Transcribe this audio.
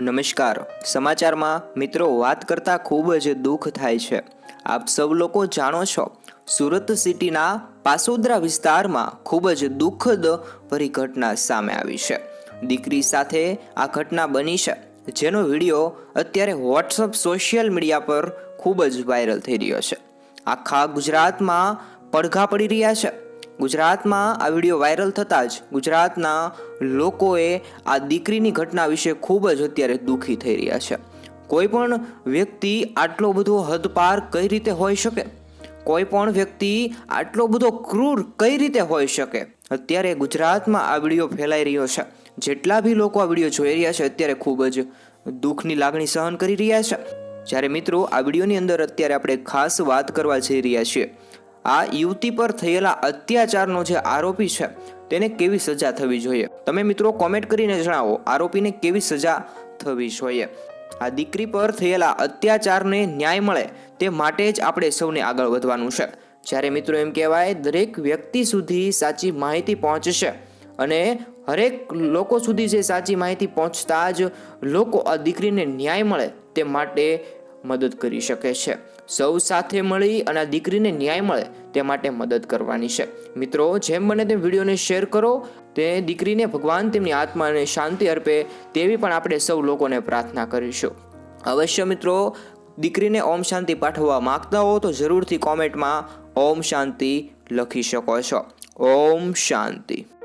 નમસ્કાર. સમાચારમાં મિત્રો વાત કરતાં ખૂબ જ દુઃખ થાય છે. આપ સૌ લોકો જાણો છો, સુરત સિટીના પાસોદરા વિસ્તારમાં ખૂબ જ દુઃખદ ભરી ઘટના સામે આવી છે. દીકરી સાથે આ ઘટના બની છે, જેનો વીડિયો અત્યારે વોટ્સઅપ સોશિયલ મીડિયા પર ખૂબ જ વાયરલ થઈ રહ્યો છે. આખા ગુજરાતમાં પડઘા પડી રહ્યા છે. ગુજરાતમાં આ વીડિયો વાયરલ થતાં જ ગુજરાતના લોકોએ આ દીકરીની ઘટના વિશે ખૂબ જ અત્યારે દુઃખી થઈ રહ્યા છે. કોઈ પણ વ્યક્તિ આટલો બધો હદપાર કઈ રીતે હોઈ શકે? કોઈ પણ વ્યક્તિ આટલો બધો ક્રૂર કઈ રીતે હોઈ શકે? અત્યારે ગુજરાતમાં આ વીડિયો ફેલાઈ રહ્યો છે. જેટલા બી લોકો આ વીડિયો જોઈ રહ્યા છે, અત્યારે ખૂબ જ દુઃખની લાગણી સહન કરી રહ્યા છે. જ્યારે મિત્રો, આ વિડીયોની અંદર અત્યારે આપણે ખાસ વાત કરવા જઈ રહ્યા છીએ. આ યુવતી પર થયેલા અત્યાચારનો જે આરોપી છે, તેને કેવી સજા થવી જોઈએ? તમે મિત્રો કોમેન્ટ કરીને જણાવો, આરોપીને કેવી સજા થવી જોઈએ? આ દીકરી પર થયેલા અત્યાચારને ન્યાય મળે, તે માટે જ આપણે સૌને આગળ વધવાનું છે. જ્યારે મિત્રો એમ કહેવાય, દરેક વ્યક્તિ સુધી સાચી માહિતી પહોંચશે અને હરેક લોકો સુધી જે સાચી માહિતી પહોંચતા જ લોકો આ દીકરીને ન્યાય મળે, તે માટે મદદ કરી શકે છે. સૌ સાથે મળી અને આ દીકરીને ન્યાય મળે તે માટે મદદ કરવાની છે. મિત્રો, જેમ બને તેમ વિડીયોને શેર કરો. તે દીકરીને ભગવાન તેમની આત્માને શાંતિ અર્પે તેવી પણ આપણે સૌ લોકોને પ્રાર્થના કરીશું. અવશ્ય મિત્રો, દીકરીને ઓમ શાંતિ પાઠવવા માંગતા હો તો જરૂરથી કોમેન્ટમાં ઓમ શાંતિ લખી શકો છો. ઓમ શાંતિ.